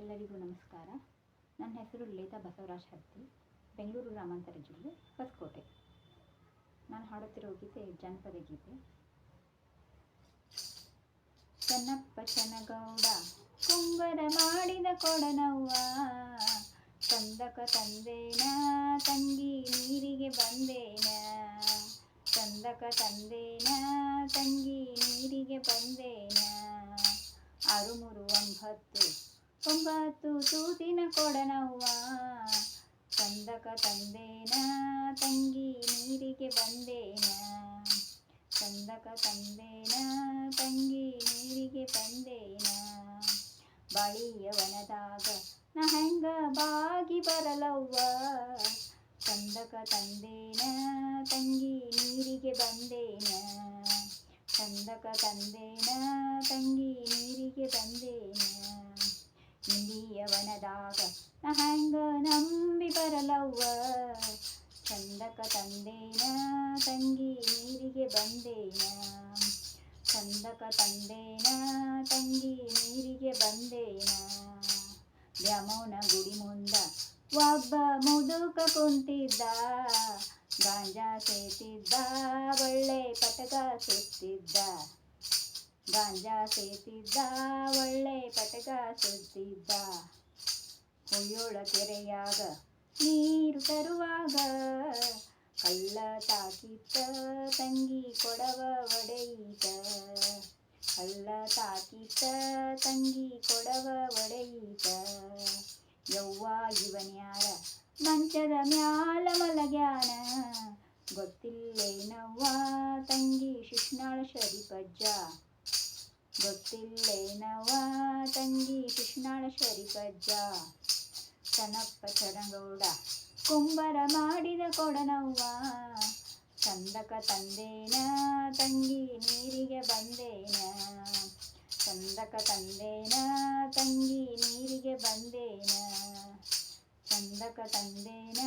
ಎಲ್ಲರಿಗೂ ನಮಸ್ಕಾರ. ನನ್ನ ಹೆಸರು ಲೇತಾ ಬಸವರಾಜ್ ಹತ್ತಿ, ಬೆಂಗಳೂರು ಗ್ರಾಮಾಂತರ ಜಿಲ್ಲೆ ಹೊಸಕೋಟೆ. ನಾನು ಹಾಡುತ್ತಿರೋ ಗೀತೆ ಜನಪದ ಗೀತೆ. ಚೆನ್ನಪ್ಪ ಚನಗೌಡ ಕುಂಬರ ಮಾಡಿದ ಕೊಡನವ್ವ. ಚಂದಕ ತಂದೇನ, ತಂಗಿ ನೀರಿಗೆ ಬಂದೇನ. ಚಂದಕ ತಂದೇನ, ತಂಗಿ ನೀರಿಗೆ ಬಂದೇನ. ಆರು ಮೂರು ಒಂಬತ್ತು ಒಂಬತ್ತು ತೂತಿನ ಕೊಡನವ್ವ. ಚಂದಕ ತಂದೇನ, ತಂಗಿ ನೀರಿಗೆ ಬಂದೇನ. ಚಂದಕ ತಂದೇನ, ತಂಗಿ ನೀರಿಗೆ ಬಂದೇನ. ಬಳಿಯವನದಾಗ ನಾ ಹೆಂಗ ಬಾಗಿ ಬರಲವ್ವ. ಚಂದಕ ತಂದೇನ, ತಂಗಿ ನೀರಿಗೆ ಬಂದೇನ. ಚಂದಕ ತಂದೇನ, ತಂಗಿ ನೀರಿಗೆ ಬಂದೇನ. ಇಂದಿಯವನದಾಗ ನಾ ಹೆಂಗ ನಂಬಿ ಬರಲವ್ವ. ಚಂದಕ ತಂದೇನ, ತಂಗಿ ನೀರಿಗೆ ಬಂದೇನ. ಚಂದಕ ತಂದೇನ, ತಂಗಿ ನೀರಿಗೆ ಬಂದೇನ. ಯಮುನ ಗುಡಿ ಮುಂದ ಒಬ್ಬ ಮುದುಕ ಕುಂತಿದ್ದ. ಗಾಂಜಾ ಸೇತಿದ್ದ, ಒಳ್ಳೆ ಪಟಕ ಸುತ್ತಿದ್ದ ಗಾಂಜಾ ಸೇತಿದ್ದ ಒಳ್ಳೆ ಪಟಕ ಸುತ್ತಿದ್ದ ಹುಯ್ಯೋಳ ಕೆರೆಯಾಗ ನೀರು ತರುವಾಗ ಕಳ್ಳ ತಾಕಿತ್ತ, ತಂಗಿ ಕೊಡವ ಒಡೆಯಿತ. ಕಳ್ಳ ತಾಕಿತ್ತ, ತಂಗಿ ಕೊಡವ ಒಡೆಯಿತ. ಯವ್ವ ಇವನ್ಯಾರ ಮಂಚದ ಮ್ಯಾಲ ಮಲಗ್ಯಾನ. ಗೊತ್ತಿಲ್ಲೇನವ್ವ, ತಂಗಿ ಶಿಷ್ಣಾಳ ಶರೀಪಜ್ಜ. ಗೊತ್ತಿಲ್ಲೇನವಾ ತಂಗಿ ಕೃಷ್ಣಾಳ ಶರಿಕಜ್ಜ ಸಣ್ಣಪ್ಪ ಚರಂಗೌಡ, ಕುಂಬರ ಮಾಡಿದ ಕೊಡನವ್ವ. ಚಂದಕ ತಂದೇನ, ತಂಗಿ ನೀರಿಗೆ ಬಂದೇನ. ಚಂದಕ ತಂದೇನ, ತಂಗಿ ನೀರಿಗೆ ಬಂದೇನ. ಚಂದಕ ತಂದೇನ,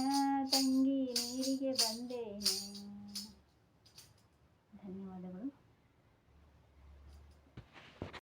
ತಂಗಿ ನೀರಿಗೆ ಬಂದೇನ. ಧನ್ಯವಾದಗಳು.